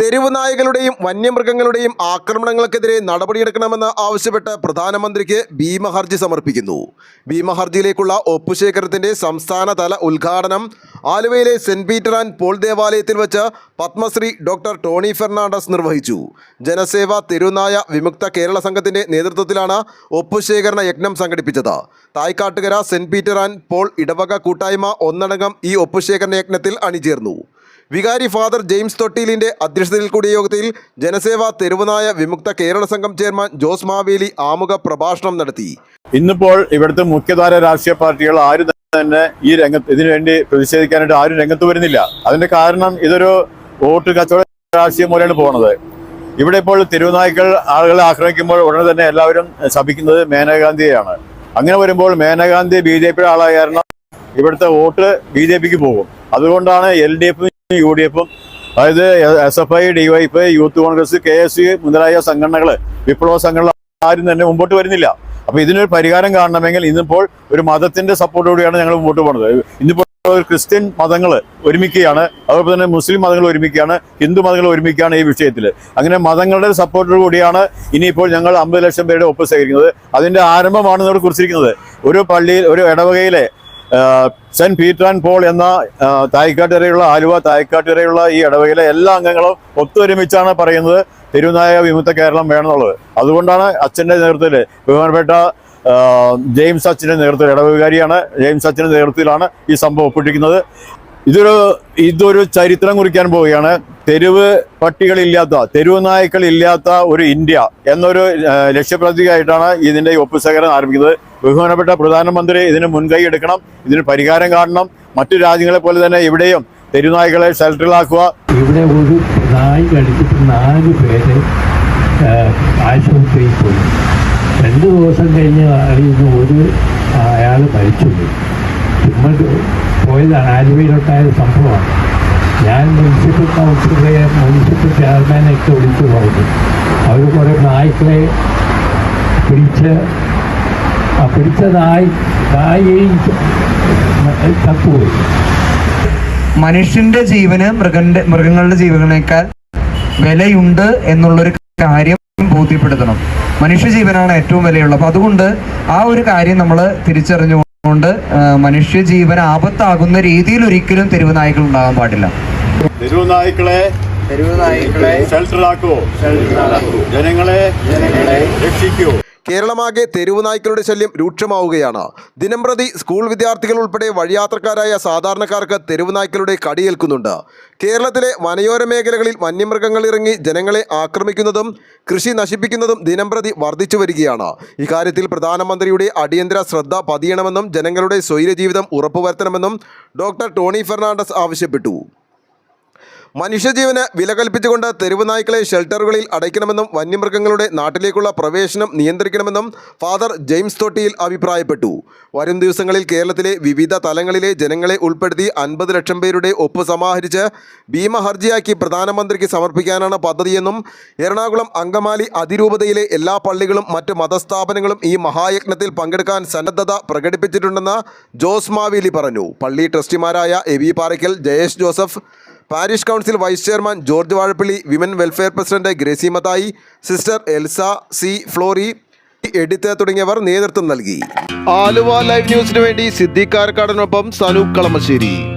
തെരുവുനായകളുടെയും വന്യമൃഗങ്ങളുടെയും ആക്രമണങ്ങൾക്കെതിരെ നടപടിയെടുക്കണമെന്ന് ആവശ്യപ്പെട്ട് പ്രധാനമന്ത്രിക്ക് ഭീമഹർജി സമർപ്പിക്കുന്നു. ഭീമഹർജിയിലേക്കുള്ള ഒപ്പുശേഖരത്തിന്റെ സംസ്ഥാനതല ഉദ്ഘാടനം ആലുവയിലെ സെന്റ് പീറ്റർ ആൻഡ് പോൾ ദേവാലയത്തിൽ വെച്ച് പത്മശ്രീ ഡോക്ടർ ടോണി ഫെർണാണ്ടസ് നിർവഹിച്ചു. ജനസേവ തെരുവുനായ വിമുക്ത കേരള സംഘത്തിന്റെ നേതൃത്വത്തിലാണ് ഒപ്പുശേഖരണ യജ്ഞം സംഘടിപ്പിച്ചത്. Thaikkattukara saint Peter and Paul ഇടവക കൂട്ടായ്മ ഒന്നടങ്കം ഈ ഒപ്പുശേഖരണ യജ്ഞത്തിൽ അണിചേർന്നു. വികാരി ഫാദർ ജെയിംസ് തൊട്ടിലിന്റെ അധ്യക്ഷതയിൽ കൂടിയ യോഗത്തിൽ ജനസേവ തെരുവനായ വിമുക്ത കേരള സംഘം ചെയർമാൻ ജോസ് മാവേലി ആമുഖ പ്രഭാഷണം നടത്തി. ഇന്നിപ്പോൾ ഇവിടുത്തെ മുഖ്യധാര രാഷ്ട്രീയ പാർട്ടികൾ ആരും തന്നെ ഈ രംഗത്ത് ഇതിനുവേണ്ടി പ്രതിഷേധിക്കാനായിട്ട് ആരും രംഗത്ത് വരുന്നില്ല. അതിന്റെ കാരണം ഇതൊരു വോട്ട് കച്ചവട രാഷ്ട്രീയം പോലെയാണ് പോകുന്നത് ഇവിടെ ഇപ്പോൾ തിരുവനായ്ക്കൾ ആളുകളെ ആക്രമിക്കുമ്പോൾ ഉടനെ തന്നെ എല്ലാവരും ശപിക്കുന്നത് മേനകാന്തിയെയാണ് അങ്ങനെ വരുമ്പോൾ മേനകാന്തി ബി ജെ പിയുടെ ആളായ കാരണം ഇവിടുത്തെ വോട്ട് ബി ജെ പിക്ക് പോകും. അതുകൊണ്ടാണ് എൽ ഡി എഫും യു ഡി എഫും അതായത് S F I DYF youth Congress K S U മുതലായ സംഘടനകൾ വിപ്ലവ സംഘടന ആരും തന്നെ മുമ്പോട്ട് വരുന്നില്ല. അപ്പൊ ഇതിനൊരു പരിഹാരം കാണണമെങ്കിൽ ഇന്നിപ്പോൾ ഒരു മതത്തിന്റെ സപ്പോർട്ടോടെയാണ് ഞങ്ങൾ മുമ്പോട്ട് പോകുന്നത് ഇന്നിപ്പോൾ ക്രിസ്ത്യൻ മതങ്ങൾ ഒരുമിക്കുകയാണ്. അതുപോലെ തന്നെ മുസ്ലിം മതങ്ങൾ ഒരുമിക്കുകയാണ്. ഹിന്ദു മതങ്ങൾ ഒരുമിക്കുകയാണ് ഈ വിഷയത്തിൽ അങ്ങനെ മതങ്ങളുടെ സപ്പോർട്ടോടു കൂടിയാണ് ഇനിയിപ്പോൾ ഞങ്ങൾ അമ്പത് ലക്ഷം പേരുടെ ഒപ്പ് ശേഖരിക്കുന്നത്. അതിന്റെ ആരംഭമാണ് ഇവിടെ കുറിച്ചിരിക്കുന്നത്. ഒരു പള്ളിയിൽ ഒരു ഇടവകയിലെ സെന്റ് പീറ്റർ ആൻഡ് പോൾ എന്ന ആ, തായ്ക്കാട്ടുകരയുള്ള ആലുവ തായ്ക്കാട്ടുകരയുള്ള ഈ ഇടവകയിലെ എല്ലാ അംഗങ്ങളും ഒത്തൊരുമിച്ചാണ് പറയുന്നത് തിരുനായ വിമുക്ത കേരളം വേണമെന്നുള്ളത്. അതുകൊണ്ടാണ് അച്ഛന്റെ നേതൃത്വത്തിൽ ബഹുമാനപ്പെട്ട ജെയിംസ് അച്ഛന്റെ നേതൃത്വത്തിൽ ഇടവകാരിയാണ് ജെയിംസ് അച്ഛന്റെ നേതൃത്വത്തിലാണ് ഈ സംഭവം ഒപ്പിട്ടിരിക്കുന്നത്. ഇതൊരു ഇതൊരു ചരിത്രം കുറിക്കാൻ പോവുകയാണ്. തെരുവ് പട്ടികളില്ലാത്ത തെരുവ് നായ്ക്കൾ ഇല്ലാത്ത ഒരു ഇന്ത്യ എന്നൊരു ലക്ഷ്യപ്രതിയായിട്ടാണ് ഇതിന്റെ ഒപ്പുശേഖരം ആരംഭിക്കുന്നത്. ബഹുമാനപ്പെട്ട പ്രധാനമന്ത്രി ഇതിന് മുൻകൈ എടുക്കണം. ഇതിന് പരിഹാരം കാണണം. മറ്റു രാജ്യങ്ങളെ പോലെ തന്നെ ഇവിടെയും തെരുവുനായ്ക്കളെ ഷെൽട്ടറിലാക്കുക ഇവിടെ ഒരു നായ് കടിച്ചിട്ട് നാല് പേര് ആശുപത്രിയിൽ പോയി. രണ്ട് ദിവസം കഴിഞ്ഞ് അറിയുന്ന ഒരു അയാൾ മരിച്ചു പോയതാണ് ആലുവയിലുണ്ടായ സംഭവമാണ്. ഞാൻ മുനിസിപ്പൽ കൗൺസിലറെ മുനിസിപ്പൽ ചെയർമാനെയൊക്കെ വിളിച്ചു പറഞ്ഞു. അവർ കുറേ നായ്ക്കളെ പിടിച്ച് ആ പിടിച്ച നായ് നായയും ചത്തുപോയി. മനുഷ്യന്റെ ജീവന് മൃഗന്റെ മൃഗങ്ങളുടെ ജീവനേക്കാൾ വിലയുണ്ട് എന്നുള്ളൊരു കാര്യം ബോധ്യപ്പെടുത്തണം. മനുഷ്യ ജീവനാണ് ഏറ്റവും വിലയുള്ളത്. അപ്പൊ അതുകൊണ്ട് ആ ഒരു കാര്യം നമ്മൾ തിരിച്ചറിഞ്ഞുകൊണ്ട് ആ, മനുഷ്യ ജീവൻ ആപത്താകുന്ന രീതിയിൽ ഒരിക്കലും തെരുവ് നായ്ക്കൾ ഉണ്ടാകാൻ പാടില്ല. തെരുവുനായ്ക്കളെ തെരുവ് നായ്ക്കളെ ഷെൽട്ടറിലാക്കൂ ജനങ്ങളെ രക്ഷിക്കൂ. കേരളമാകെ തെരുവുനായ്ക്കളുടെ ശല്യം രൂക്ഷമാവുകയാണ്. ദിനംപ്രതി സ്കൂൾ വിദ്യാർത്ഥികൾ ഉൾപ്പെടെ വഴിയാത്രക്കാരായ സാധാരണക്കാർക്ക് തെരുവുനായ്ക്കളുടെ കടിയേൽക്കുന്നുണ്ട്. കേരളത്തിലെ വനയോര മേഖലകളിൽ വന്യമൃഗങ്ങൾ ഇറങ്ങി ജനങ്ങളെ ആക്രമിക്കുന്നതും കൃഷി നശിപ്പിക്കുന്നതും ദിനംപ്രതി വർദ്ധിച്ചു വരികയാണ്. ഇക്കാര്യത്തിൽ പ്രധാനമന്ത്രിയുടെ അടിയന്തര ശ്രദ്ധ പതിയണമെന്നും ജനങ്ങളുടെ സ്വൈര്യജീവിതം ഉറപ്പുവരുത്തണമെന്നും ഡോക്ടർ ടോണി ഫെർണാണ്ടസ് ആവശ്യപ്പെട്ടു. മനുഷ്യജീവന് വില കൽപ്പിച്ചുകൊണ്ട് ഷെൽട്ടറുകളിൽ അടയ്ക്കണമെന്നും വന്യമൃഗങ്ങളുടെ നാട്ടിലേക്കുള്ള പ്രവേശനം നിയന്ത്രിക്കണമെന്നും ഫാദർ ജെയിംസ് തൊട്ടിയിൽ അഭിപ്രായപ്പെട്ടു. വരും ദിവസങ്ങളിൽ കേരളത്തിലെ വിവിധ തലങ്ങളിലെ ജനങ്ങളെ ഉൾപ്പെടുത്തി അൻപത് ലക്ഷം പേരുടെ ഒപ്പ് സമാഹരിച്ച് ഭീമഹർജിയാക്കി പ്രധാനമന്ത്രിക്ക് സമർപ്പിക്കാനാണ് പദ്ധതിയെന്നും എറണാകുളം അങ്കമാലി അതിരൂപതയിലെ എല്ലാ പള്ളികളും മറ്റ് മതസ്ഥാപനങ്ങളും ഈ മഹായജ്ഞത്തിൽ പങ്കെടുക്കാൻ സന്നദ്ധത പ്രകടിപ്പിച്ചിട്ടുണ്ടെന്ന് ജോസ് മാവേലി പറഞ്ഞു. പള്ളി ട്രസ്റ്റിമാരായ AV Parakkal Jayesh Joseph parish council vice chairman George Vazhappally women welfare president Gracy Mathai sister Elsa C Flory Edith തുടങ്ങിയവർ നേതൃത്വം നൽകി. ആലുവ ലൈവ് ന്യൂസിനു വേണ്ടി സിദ്ദിഖ് കാരക്കാടനൊപ്പം സനൂപ് കളമശ്ശേരി.